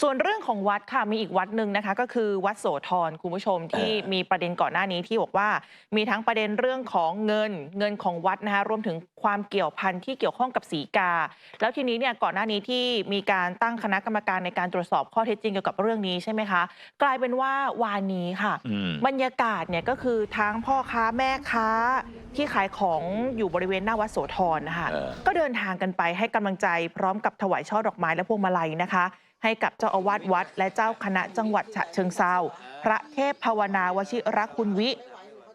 ส่วนเรื่องของวัดค่ะมีอีกวัดหนึ่งนะคะ ก็คือวัดโสธรคุณผู้ชมที่เออมีประเด็นก่อนหน้านี้ที่บอกว่า มีทั้งประเด็นเรื่องของเงินเงินของวัดนะคะรวมถึงความเกี่ยวพันที่เกี่ยวข้องกับสีกา แล้วทีนี้เนี่ยก่อนหน้านี้ที่มีการตั้งคณะกรรมการในการตรวจสอบข้อเท็จจริงเกี่ยวกับเรื่องนี้ใช่ไหมคะ กลายเป็นว่าวานนี้ค่ะอืมบรรยากาศเนี่ยก็คือทั้งพ่อค้าแม่ค้าที่ขายของอยู่บริเวณหน้าวัดโสธรนะคะเออก็เดินทางกันไปให้กำลังใจพร้อมกับถวายช่อดอกไม้และพวงมาลัยนะคะ ให้กับเจ้าอาวาสวัด และเจ้าคณะจังหวัดฉะเชิงเซาพระเทพภาวนาวชิรคุณวิ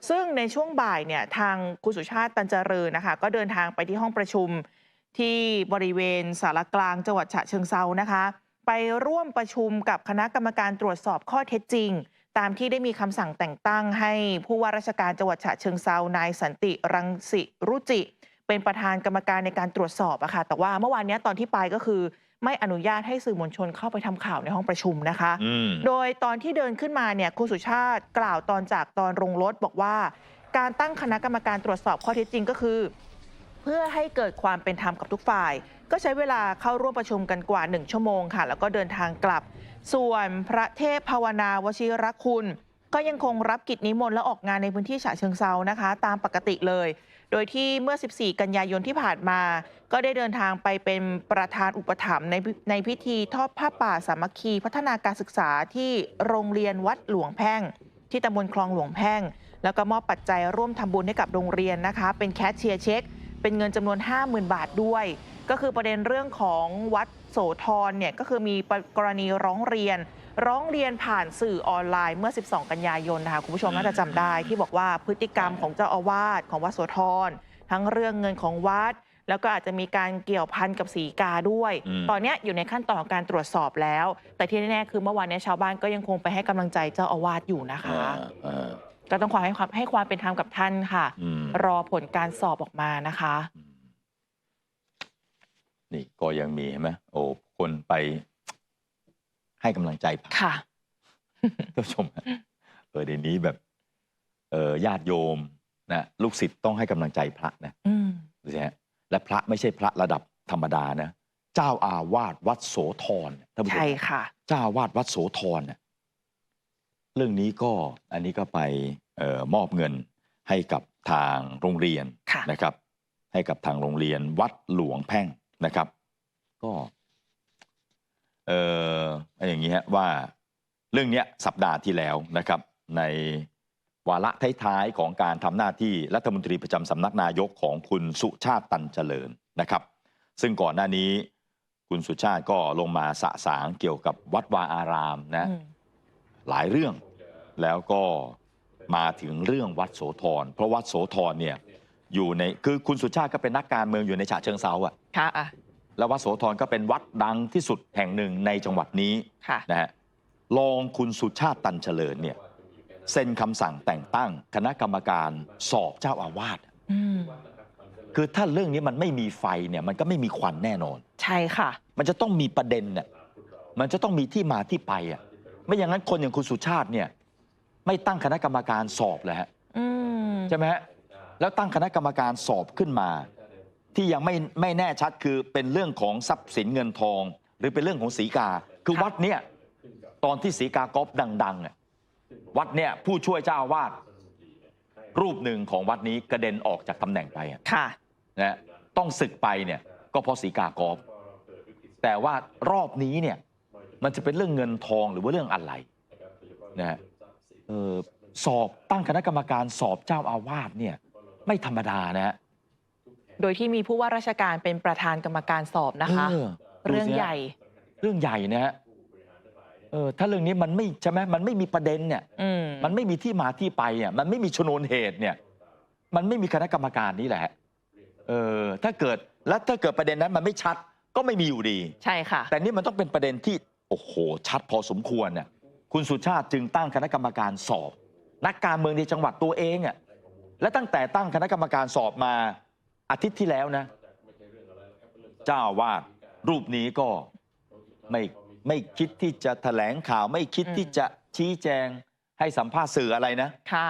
ซึ่งในช่วงบ่ายเนี่ยทางคุณสุชาติตันเจริญนะคะ ก็เดินทางไปที่ห้องประชุมที่บริเวณสารกลางจังหวัดฉะเชิงเซานะคะ ไปร่วมประชุมกับคณะกรรมการตรวจสอบข้อเท็จจริง ตามที่ได้มีคำสั่งแต่งตั้งให้ผู้ว่าราชการจังหวัดฉะเชิงเซานายสันติรังสิรุจิ เป็นประธานกรรมการในการตรวจสอบอะค่ะแต่ว่าเมื่อวานเนี้ยตอนที่ไปก็คือ ไม่อนุญาตให้สื่อมวลชนเข้าไปทำข่าวในห้องประชุมนะคะอืมโดยตอนที่เดินขึ้นมาเนี่ยคุณสุชาติกล่าวตอนจากตอนลงรถบอกว่า การตั้งคณะกรรมการตรวจสอบข้อเท็จจริงก็คือ เพื่อให้เกิดความเป็นธรรมกับทุกฝ่าย ก็ใช้เวลาเข้าร่วมประชุมกันกว่า 1 ชั่วโมงค่ะ แล้วก็เดินทางกลับ ส่วนพระเทพภาวนาวชิรคุณ ก็ยังคงรับกิจนิมนต์และออกงานในพื้นที่ฉะเชิงเซานะคะ ตามปกติเลย โดยที่เมื่อ 14 กันยายนที่ผ่านมา ก็ได้เดินทางไปเป็นประธานอุปถัมภ์ในในพิธีทอดผ้าป่าสามัคคีพัฒนาการศึกษาที่โรงเรียนวัดหลวงแพ่ง ที่ตำบลคลองหลวงแพ่ง แล้วก็มอบปัจจัยร่วมทำบุญให้กับโรงเรียนนะคะ เป็นแคชเชียร์เช็ค เป็นเงินจำนวน 50,000 บาทด้วย ก็คือประเด็นเรื่องของวัดโสธรเนี่ยก็คือมีกรณีร้องเรียน ร้องเรียนผ่านสื่อออนไลน์เมื่อ 12 กันยายนนะคะคุณผู้ชมน่าจะจำได้ที่บอกว่าพฤติกรรมของเจ้าอาวาสของวัดโสธรทั้งเรื่องเงินของวัด แล้วก็อาจจะมีการเกี่ยวพันกับสีกาด้วยอืมตอนเนี้ยอยู่ในขั้นตอนของการตรวจสอบแล้ว แต่ที่แน่ๆคือเมื่อวานเนี้ยชาวบ้านก็ยังคงไปให้กำลังใจเจ้าอาวาสอยู่นะคะเออเออก็ต้องขอให้ความให้ความเป็นธรรมกับท่านค่ะอืมรอผลการสอบออกมานะคะอืมนี่ก็ยังมีเห็นไหมโอ้คนไป ให้กำลังใจพระค่ะ ท่านผู้ชมฮะเออเดี๋ยวนี้แบบเออญาติโยมนะลูกศิษย์ต้องให้กำลังใจพระนะอืมดูสิฮะและพระไม่ใช่พระระดับธรรมดานะ เจ้าอาวาสวัดโสธรท่านผู้ชมใช่ค่ะ เจ้าอาวาสวัดโสธรน่ะเรื่องนี้ก็อันนี้ก็ไปเออมอบเงินให้กับทางโรงเรียนค่ะ นะครับ ให้กับทางโรงเรียนวัดหลวงแพ่งนะครับ ก็ เอออย่างนี้ฮะว่าเรื่องเนี้ยสัปดาห์ที่แล้วนะครับ ในวาระท้ายๆของการทำหน้าที่รัฐมนตรีประจำสำนักนายกของคุณสุชาติตันเจริญนะครับ ซึ่งก่อนหน้านี้คุณสุชาติก็ลงมาสะสางเกี่ยวกับวัดวาอารามนะอืมหลายเรื่องแล้วก็มาถึงเรื่องวัดโสธรเพราะวัดโสธรเนี่ยอยู่ในคือคุณสุชาติก็เป็นนักการเมืองอยู่ในฉะเชิงเซาอะค่ะอะ แล้ววัดโสธรก็เป็นวัดดังที่สุดแห่งหนึ่งในจังหวัดนี้ค่ะ นะฮะรองคุณสุชาติตันเจริญเนี่ยเซ็นคำสั่งแต่งตั้งคณะกรรมการสอบเจ้าอาวาสอืม คือถ้าเรื่องนี้มันไม่มีไฟเนี่ยมันก็ไม่มีควันแน่นอน ใช่ค่ะ มันจะต้องมีประเด็นเนี่ยมันจะต้องมีที่มาที่ไปอะไม่อย่างนั้นคนอย่างคุณสุชาติเนี่ยไม่ตั้งคณะกรรมการสอบเลยฮะอืม ใช่ไหมฮะแล้วตั้งคณะกรรมการสอบขึ้นมา ที่ยังไม่ไม่แน่ชัดคือเป็นเรื่องของทรัพย์สินเงินทอง หรือเป็นเรื่องของสีกา คือวัดเนี่ยตอนที่สีกากอฟดังๆเนี่ยวัดเนี่ยผู้ช่วยเจ้าอาวาสรูปหนึ่งของวัดนี้กระเด็นออกจากตำแหน่งไปอะค่ะนะฮะต้องศึกไปเนี่ยก็เพราะสีกากอฟแต่ว่ารอบนี้เนี่ยมันจะเป็นเรื่องเงินทองหรือว่าเรื่องอะไรนะฮะเออสอบตั้งคณะกรรมการสอบเจ้าอาวาสเนี่ยไม่ธรรมดานะฮะ โดยที่มีผู้ว่าราชการเป็นประธานกรรมการสอบนะคะ เออดูสิฮะเรื่องใหญ่ เรื่องใหญ่นะฮะเออถ้าเรื่องนี้มันไม่ใช่ไหมมันไม่มีประเด็นเนี่ย อืมมันไม่มีที่มาที่ไปอะมันไม่มีชนวนเหตุเนี่ย มันไม่มีคณะกรรมการนี่แหละ เออ ถ้าเกิด แล้วถ้าเกิดประเด็นนั้นมันไม่ชัด ก็ไม่มีอยู่ดี ใช่ค่ะ แต่นี่มันต้องเป็นประเด็นที่ โอ้โห ชัดพอสมควรเนี่ยคุณสุชาติจึงตั้งคณะกรรมการสอบ นักการเมืองในจังหวัดตัวเองอะและตั้งแต่ตั้งคณะกรรมการสอบมา อาทิตย์ที่แล้วนะ เจ้าอาวาดรูปนี้ก็ไม่ไม่คิดที่จะแถลงข่าว ไม่คิดอืมที่จะชี้แจงให้สัมภาษณ์สื่ออะไรนะ ค่ะ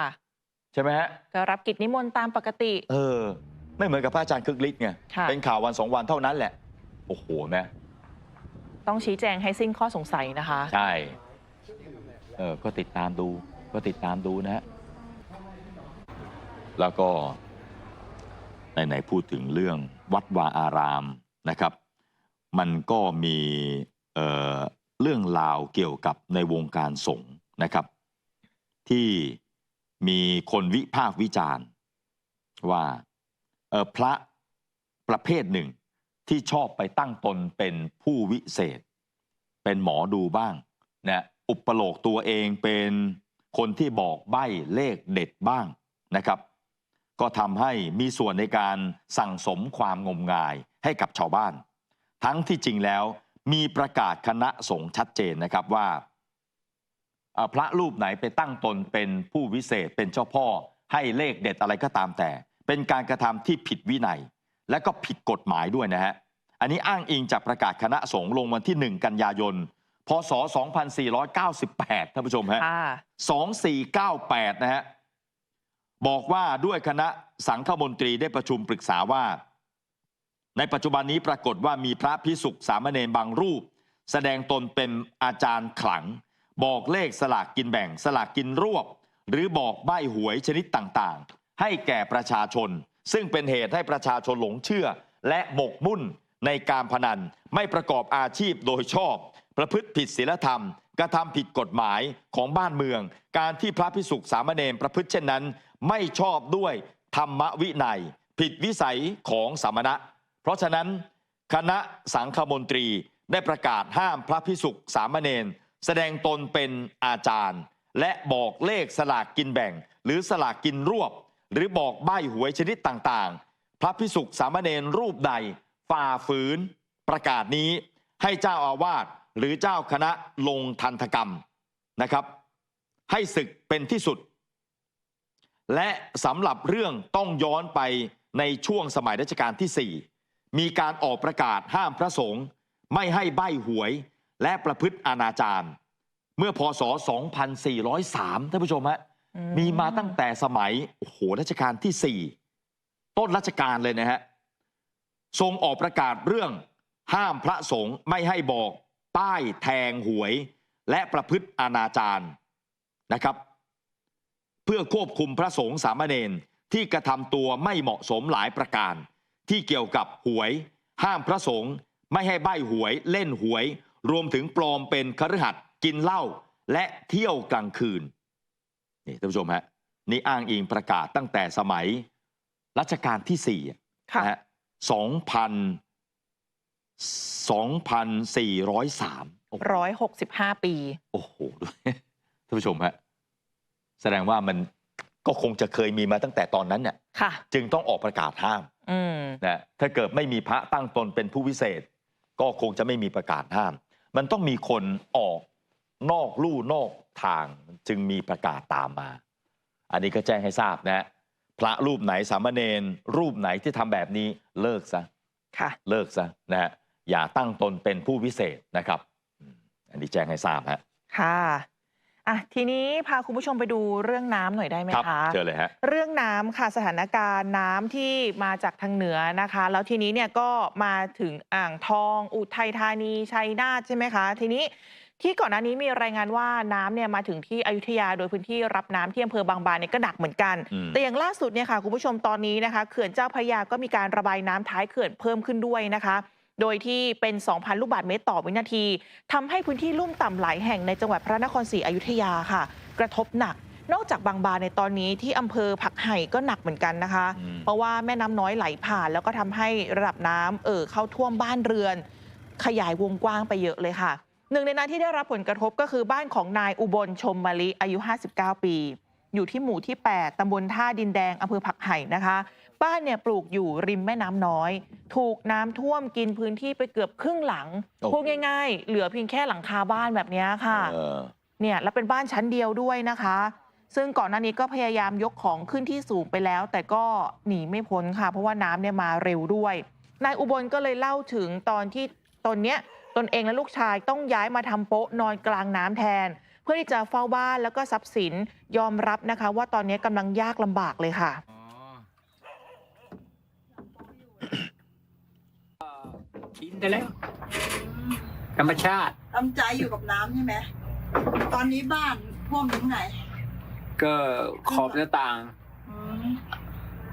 ใช่ไหมฮะ ก็รับกิจนิมนต์ตามปกติ เออ ไม่เหมือนกับพระอาจารย์คึกฤทธิ์ไง ค่ะเป็นข่าววันสองวันเท่านั้นแหละ โอ้โหแม่ต้องชี้แจงให้สิ้นข้อสงสัยนะคะ ใช่ เออ ก็ติดตามดู ก็ติดตามดูนะฮะ แล้วก็ ไหนๆพูดถึงเรื่องวัดวาอารามนะครับ มันก็มีเเรื่องราวเกี่ยวกับในวงการสงฆ์นะครับ ที่มีคนวิพากษ์วิจารณ์ว่าพระประเภทหนึ่งที่ชอบไปตั้งตนเป็นผู้วิเศษ เป็นหมอดูบ้างนะอุปโลกตัวเองเป็นคนที่บอกใบ้เลขเด็ดบ้างนะครับ ก็ทำให้มีส่วนในการสั่งสมความงมงายให้กับชาวบ้าน ทั้งที่จริงแล้วมีประกาศคณะสงฆ์ชัดเจนนะครับว่าเอ่อพระรูปไหนไปตั้งตนเป็นผู้วิเศษเป็นเจ้าพ่อ ให้เลขเด็ดอะไรก็ตามแต่ เป็นการกระทำที่ผิดวินัย และก็ผิดกฎหมายด้วยนะฮะอันนี้อ้างอิงจากประกาศคณะสงฆ์ลงวันที่ 1 กันยายนพศ 2498 ท่านผู้ชมฮะค่ะ2498 นะฮะ บอกว่าด้วยคณะสังฆมนตรีได้ประชุมปรึกษาว่า ในปัจจุบันนี้ปรากฏว่ามีพระพิสุกสามเณรบางรูป แสดงตนเป็นอาจารย์ขลัง บอกเลขสลากกินแบ่งสลากกินรวบ หรือบอกใบหวยชนิดต่างๆ ให้แก่ประชาชน ซึ่งเป็นเหตุให้ประชาชนหลงเชื่อ และหมกมุ่นในการพนันไม่ประกอบอาชีพโดยชอบ ประพฤติผิดศีลธรรม กระทำผิดกฎหมายของบ้านเมือง การที่พระพิสุกสามเณรประพฤติเช่นนั้น ไม่ชอบด้วยธรรมวินัย ผิดวิสัยของสามณะ เพราะฉะนั้น คณะสังฆมนตรีได้ประกาศห้ามพระพิสุกสามเณรแสดงตนเป็นอาจารย์ และบอกเลขสลากกินแบ่ง หรือสลากกินรวบ หรือบอกใบหวยชนิดต่างๆ พระพิสุกสามเณรรูปใดฝ่าฝืน ประกาศนี้ให้เจ้าอาวาส หรือเจ้าคณะลงทันตกรรมนะครับ ให้ศึกเป็นที่สุด และสำหรับเรื่องต้องย้อนไปในช่วงสมัยรัชกาลที่ 4 มีการออกประกาศห้ามพระสงฆ์ไม่ให้ใบ้หวยและประพฤติอนาจารเมื่อพศ 2403 ท่านผู้ชมฮะอืมีมาตั้งแต่สมัย โอ้โหรัชกาลที่ 4 ต้นรัชกาลเลยนะฮะทรงออกประกาศเรื่องห้ามพระสงฆ์ไม่ให้บอก ป้ายแทงหวย และประพฤติอนาจารนะครับ เพื่อควบคุมพระสงฆ์สามเณรที่กระทำตัวไม่เหมาะสมหลายประการ ที่เกี่ยวกับหวย ห้ามพระสงฆ์ไม่ให้ใบ้หวยเล่นหวย รวมถึงปลอมเป็นคฤหัสถ์กินเหล้าและเที่ยวกลางคืนนี่ท่านผู้ชมฮะนี่อ้างอิงประกาศตั้งแต่สมัยรัชกาลที่สี่อะค่ะนะฮะสองพัน สองพันสี่ร้อยสามร้อยหกสิบห้าปี โอ้โหดูท่านผู้ชมฮะแสดงว่ามันก็คงจะเคยมีมาตั้งแต่ตอนนั้นเนี่ยค่ะ จึงต้องออกประกาศห้ามอืมนะถ้าเกิดไม่มีพระตั้งตนเป็นผู้วิเศษ ก็คงจะไม่มีประกาศห้าม มันต้องมีคนออกนอกลู่นอกทางจึงมีประกาศตามมา อันนี้ก็แจ้งให้ทราบนะ พระรูปไหนสามเณรรูปไหนที่ทำแบบนี้เลิกซะ ค่ะ เลิกซะนะฮะ อย่าตั้งตนเป็นผู้วิเศษนะครับอืมอันนี้แจ้งให้ทราบฮะค่ะอะทีนี้พาคุณผู้ชมไปดูเรื่องน้ำหน่อยได้ไหมครับคะเชิญเลยฮะเรื่องน้ำค่ะสถานการณ์น้ำที่มาจากทางเหนือนะคะ แล้วทีนี้เนี่ยก็มาถึงอ่างทอง อุทัยธานีชัยนาทใช่ไหมคะ ทีนี้ที่ก่อนหน้านี้มีรายงานว่าน้ำเนี่ยมาถึงที่อยุธยาโดยพื้นที่รับน้ำที่อำเภอบางบานเนี่ยก็หนักเหมือนกันอืมแต่อย่างล่าสุดเนี่ยค่ะคุณผู้ชมตอนนี้นะคะเขื่อนเจ้าพระยาก็มีการระบายน้ำท้ายเขื่อนเพิ่มขึ้นด้วยนะคะ โดยที่เป็น 2,000 ลูกบาศก์เมตรต่อวินาทีทำให้พื้นที่ลุ่มต่ำหลายแห่งในจังหวัดพระนครศรีอยุธยาค่ะ กระทบหนัก นอกจากบางบานในตอนนี้ที่อำเภอผักไห่ก็หนักเหมือนกันนะคะอืมเพราะว่าแม่น้ำน้อยไหลผ่าน แล้วก็ทำให้ระดับน้ำเอ่อเข้าท่วมบ้านเรือน ขยายวงกว้างไปเยอะเลยค่ะหนึ่งในนั้นที่ได้รับผลกระทบก็คือบ้านของนายอุบลชมมะลิอายุ 59 ปี อยู่ที่หมู่ที่ 8 ตำบลท่าดินแดงอำเภอผักไห่นะคะ บ้านเนี่ยปลูกอยู่ริมแม่น้ำน้อย ถูกน้ำท่วมกินพื้นที่ไปเกือบครึ่งหลังโอ้โห พูดง่ายๆ เหลือเพียงแค่หลังคาบ้านแบบเนี้ยค่ะ เออ เนี่ยแล้วเป็นบ้านชั้นเดียวด้วยนะคะ ซึ่งก่อนหน้านี้ก็พยายามยกของขึ้นที่สูงไปแล้ว แต่ก็หนีไม่พ้นค่ะ เพราะว่าน้ำเนี่ยมาเร็วด้วย นายอุบลก็เลยเล่าถึงตอนที่ตนเนี้ยตนเองและลูกชายต้องย้ายมาทำโป๊ะนอนกลางน้ำแทน เพื่อที่จะเฝ้าบ้านแล้วก็ทรัพย์สินยอมรับนะคะ ว่าตอนนี้กำลังยากลำบากเลยค่ะ ชินไปแล้ว ธรรมชาติทำใจอยู่กับน้ำใช่ไหมตอนนี้บ้านท่วมถึงไหน ก็ขอบหน้าต่างอืม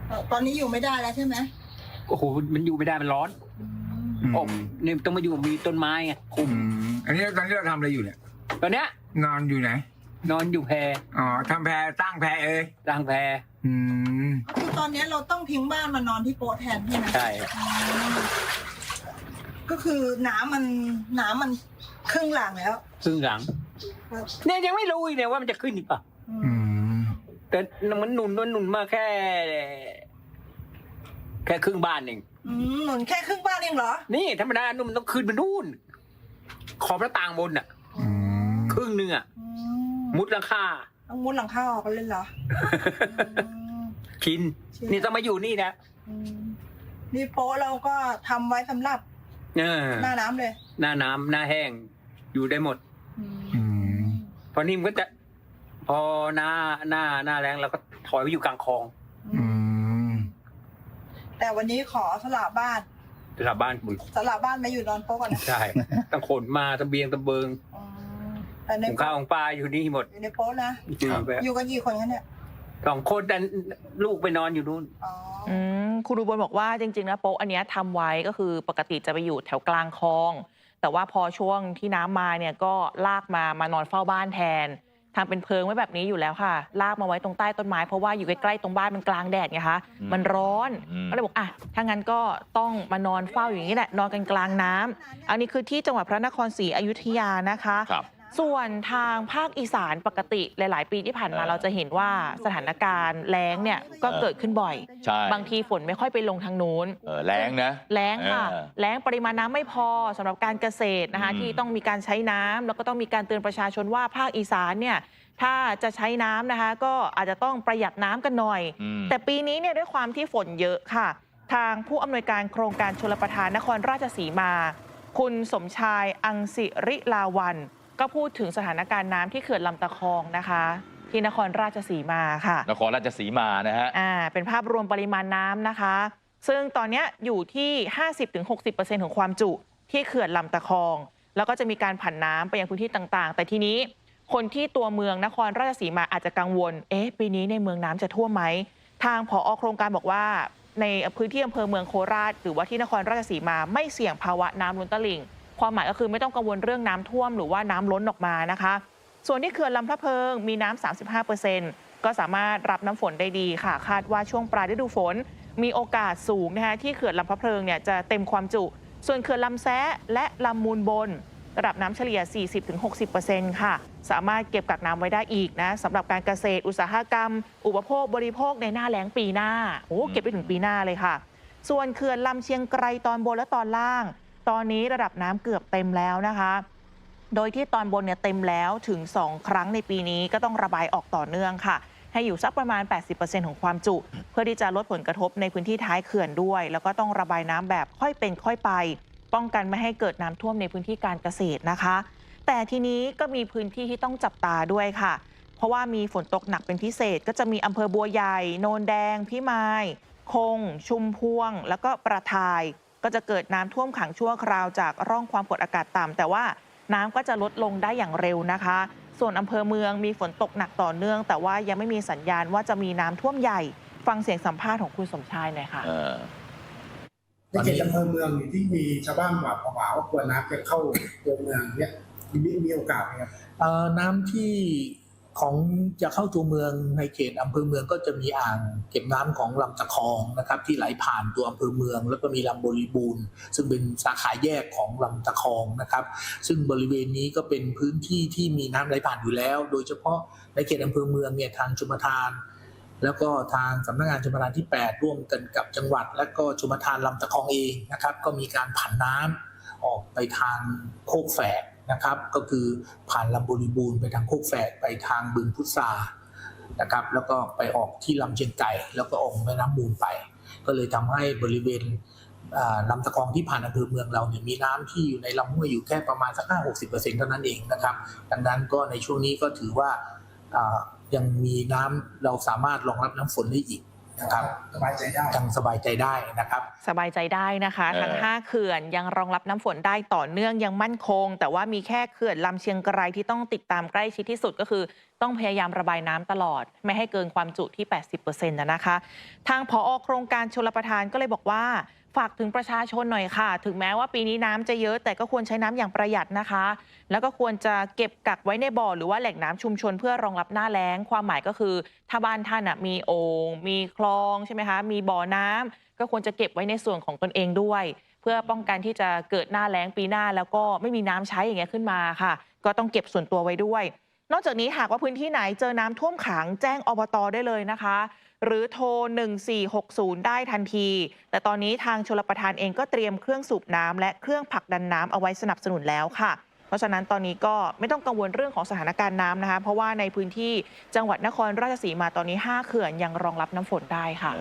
เอ่อตอนนี้อยู่ไม่ได้แล้วใช่ไหมโอ้โหมันอยู่ไม่ได้มันร้อนอืมอืมโอ้นี่ต้องมาอยู่มีต้นไม้ไงคุมอืมอันนี้ตอนนี้เราทำอะไรอยู่เนี่ย ตอนเนี้ย นอนอยู่ไหน นอนอยู่แพอ๋อทำแพรตั้งแพรเอ้ยร่างแพอืมก็คือตอนนี้เราต้องทิ้งบ้านมานอนที่โป๊ะแทนใช่ไหมใช่อืม ก็คือน้ำมันน้ำมันครึ่งหลังแล้วซึ่งหลังเนี่ยยังไม่รู้อีกเนี่ยว่ามันจะขึ้นอีกเปล่ะอือืมมแต่มันหนุนมันหนุนมาแค่ แค่ครึ่งบ้านเองอืมหนุนแค่ครึ่งบ้านเองเหรอนี่ธรรมดานุ่มนต้องขึ้นไปนู่น ขอบหน้าต่างบนอะ อืมครึ่งหนึงอะ อืมมุดหลังคาต้องมุดหลังคาออกกันเลยเหรออืมกิน นี่ต้องมาอยู่นี่นะอืมนี่โป๊ะเราก็ทำไว้สำหรับ เออหน้าน้ำเลยหน้าน้ำหน้าแห้ง อยู่ได้หมด อืมพอนี่มันก็จะ พอหน้าหน้าหน้าแรงเราก็ถอยไปอยู่กลางคลองอืมแต่วันนี้ขอสละบ้านสลับบ้านคุณสละบ้านมาอยู่นอนโป๊ะก่อนนะใช่ต้องขนมาตะเบียงตะเบิงอืมแต่ในหุงข้าวของปลาอยู่นี่หมดอยู่ในโป๊ะนะอยู่แบบอยู่กันกี่คนคะเนี่ย สองคนแต่ลูกไปนอนอยู่นู่น อ๋อออืมคุณอุบลบอกว่าจริงๆนะโป๊ะอันเนี้ยทำไว้ก็คือปกติจะไปอยู่แถวกลางคลอง แต่ว่าพอช่วงที่น้ำมาเนี่ยก็ลากมามานอนเฝ้าบ้านแทนทำเป็นเพิงไว้แบบนี้อยู่แล้วค่ะ ลากมาไว้ตรงใต้ต้นไม้เพราะว่าอยู่ใกล้ๆตรงบ้านมันกลางแดดไงคะอืม มันร้อน อืม ก็เลยบอกอะถ้างั้นก็ต้องมานอนเฝ้าอย่างนี้แหละ นอนกันกลางน้ำอันนี้คือที่จังหวัดพระนครศรีอยุธยานะคะ ครับ ส่วนทางภาคอีสานปกติหลาย ๆ ปีที่ผ่านมาเออเราจะเห็นว่าสถานการณ์แล้งเนี่ยก็เกิดขึ้นบ่อย ใช่ บางทีฝนไม่ค่อยไปลงทางนู้น เออแรงนะ แล้งค่ะเออแล้งปริมาณน้ำไม่พอสำหรับการเกษตรนะคะอืมที่ต้องมีการใช้น้ำแล้วก็ต้องมีการเตือนประชาชนว่าภาคอีสานเนี่ยถ้าจะใช้น้ำนะคะ ก็อาจจะต้องประหยัดน้ำกันหน่อย อืม แต่ปีนี้เนี่ยด้วยความที่ฝนเยอะค่ะ ทางผู้อำนวยการโครงการชลประทานนครราชสีมา คุณสมชายอังสิริลาวัน ก็พูดถึงสถานการณ์น้ำที่เขื่อนลำตะคองนะคะ ที่นครราชสีมาค่ะ นครราชสีมานะฮะ อ่า เป็นภาพรวมปริมาณน้ำนะคะ ซึ่งตอนเนี้ยอยู่ที่ 50-60%ของความจุที่เขื่อนลำตะคอง แล้วก็จะมีการผันน้ำไปยังพื้นที่ต่างๆ แต่ทีนี้คนที่ตัวเมืองนครราชสีมาอาจจะกังวล เอ๊ะ ปีนี้ในเมืองน้ำจะท่วมไหม ทางผอโครงการบอกว่า ในพื้นที่อำเภอเมืองโคราช หรือว่าที่นครราชสีมาไม่เสี่ยงภาวะน้ำล้นตลิ่ง ความหมายก็คือไม่ต้องกังวลเรื่องน้ำท่วมหรือว่าน้ำล้นออกมานะคะ ส่วนที่เขื่อนลำพระเพิงมีน้ำ35%ก็สามารถรับน้ำฝนได้ดีค่ะ คาดว่าช่วงปลายฤดูฝน มีโอกาสสูงนะคะที่เขื่อนลำพระเพิงเนี่ยจะเต็มความจุ ส่วนเขื่อนลำแซะและลำมูลบน ระดับน้ำเฉลี่ย 40-60%ค่ะ สามารถเก็บกักน้ำไว้ได้อีกนะสำหรับการเกษตร อุตสาหกรรม อุปโภคบริโภคในหน้าแล้งปีหน้าโอ้เก็บไปถึงปีหน้าเลยค่ะ ส่วนเขื่อนลำเชียงไกรตอนบนและตอนล่าง ตอนนี้ระดับน้ำเกือบเต็มแล้วนะคะ โดยที่ตอนบนเนี่ยเต็มแล้วถึง 2 ครั้งในปีนี้ก็ต้องระบายออกต่อเนื่องค่ะ ให้อยู่สักประมาณ 80%ของความจุ เพื่อที่จะลดผลกระทบในพื้นที่ท้ายเขื่อนด้วย แล้วก็ต้องระบายน้ำแบบค่อยเป็นค่อยไป ป้องกันไม่ให้เกิดน้ำท่วมในพื้นที่การเกษตรนะคะ แต่ทีนี้ก็มีพื้นที่ที่ต้องจับตาด้วยค่ะเพราะว่ามีฝนตกหนักเป็นพิเศษ ก็จะมีอำเภอบัวใหญ่ โนนแดง พิมาย คง ชุมพวง แล้วก็ประทาย ก็จะเกิดน้ำท่วมขังชั่วคราวจากร่องความกดอากาศต่ำแต่ว่าน้ำก็จะลดลงได้อย่างเร็วนะคะ ส่วนอำเภอเมืองมีฝนตกหนักต่อเนื่อง แต่ว่ายังไม่มีสัญญาณว่าจะมีน้ำท่วมใหญ่ ฟังเสียงสัมภาษณ์ของคุณสมชายหน่อยค่ะเออในเขตอำเภอเมืองเนี่ยที่มีชาวบ้านหวาดผวาว่ากลัวน้ำจะเข้าตัวเมืองเนี่ยมีมีโอกาสไหมครับเอ่อน้ำที่ ของจะเข้าตัวเมืองในเขตอำเภอเมืองก็จะมีอ่างเก็บน้ำของลำตะคองนะครับ ที่ไหลผ่านตัวอำเภอเมือง แล้วก็มีลำบริบูรณ์ซึ่งเป็นสาขาแยกของลำตะคองนะครับ ซึ่งบริเวณนี้ก็เป็นพื้นที่ที่มีน้ำไหลผ่านอยู่แล้ว โดยเฉพาะในเขตอำเภอเมืองเนี่ยทางชมทานแล้วก็ทางสำนักงานชมทานที่ 8 ร่วมกันกับจังหวัด และก็ชมทานลำตะคองเองนะครับ ก็มีการผันน้ำออกไปทางโคกแฝก นะครับ ก็คือผ่านลำบริบูรณ์ไปทางโคกแฝกไปทางบึงพุทรานะครับ แล้วก็ไปออกที่ลำเชียงไก่ แล้วก็ออกแม่น้ำมูลไป ก็เลยทำให้บริเวณลำตะคองที่ผ่านอำเภอเมืองเราเนี่ยมีน้ำที่อยู่ในลำห้วยอยู่แค่ประมาณสักห้าหกสิบเปอร์เซ็นต์เท่านั้นเองนะครับ ดังนั้นก็ในช่วงนี้ก็ถือว่าอ่ายังมีน้ำเราสามารถรองรับน้ำฝนได้อีก นะครับสบายใจได้ยังสบายใจได้นะครับ สบายใจได้นะคะเออทั้ง 5 เขื่อนยังรองรับน้ำฝนได้ต่อเนื่องยังมั่นคง แต่ว่ามีแค่เขื่อนลำเชียงไกรที่ต้องติดตามใกล้ชิดที่สุดก็คือ ต้องพยายามระบายน้ำตลอด ไม่ให้เกินความจุที่ 80%นะนะคะ ทางผอโครงการชลประทานก็เลยบอกว่า ฝากถึงประชาชนหน่อยค่ะ ถึงแม้ว่าปีนี้น้ำจะเยอะ แต่ก็ควรใช้น้ำอย่างประหยัดนะคะ แล้วก็ควรจะเก็บกักไว้ในบ่อหรือว่าแหล่งน้ำชุมชนเพื่อรองรับหน้าแล้ง ความหมายก็คือถ้าบ้านท่านมีโอ่งมีคลองใช่ไหมคะ มีบ่อน้ำก็ควรจะเก็บไว้ในส่วนของตนเองด้วย เพื่อป้องกันที่จะเกิดหน้าแล้งปีหน้า แล้วก็ไม่มีน้ำใช้อย่างเงี้ยขึ้นมาค่ะ ก็ต้องเก็บส่วนตัวไว้ด้วย นอกจากนี้หากว่าพื้นที่ไหนเจอน้ำท่วมขังแจ้งอบตได้เลยนะคะ หรือโทร 1460 ได้ทันที แต่ตอนนี้ทางชลประทานเองก็เตรียมเครื่องสูบน้ำและเครื่องผลักดันน้ำเอาไว้สนับสนุนแล้วค่ะ เพราะฉะนั้นตอนนี้ก็ไม่ต้องกังวลเรื่องของสถานการณ์น้ำนะคะ เพราะว่าในพื้นที่จังหวัดนครราชสีมาตอนนี้ 5 เขื่อนยังรองรับน้ำฝนได้ค่ะ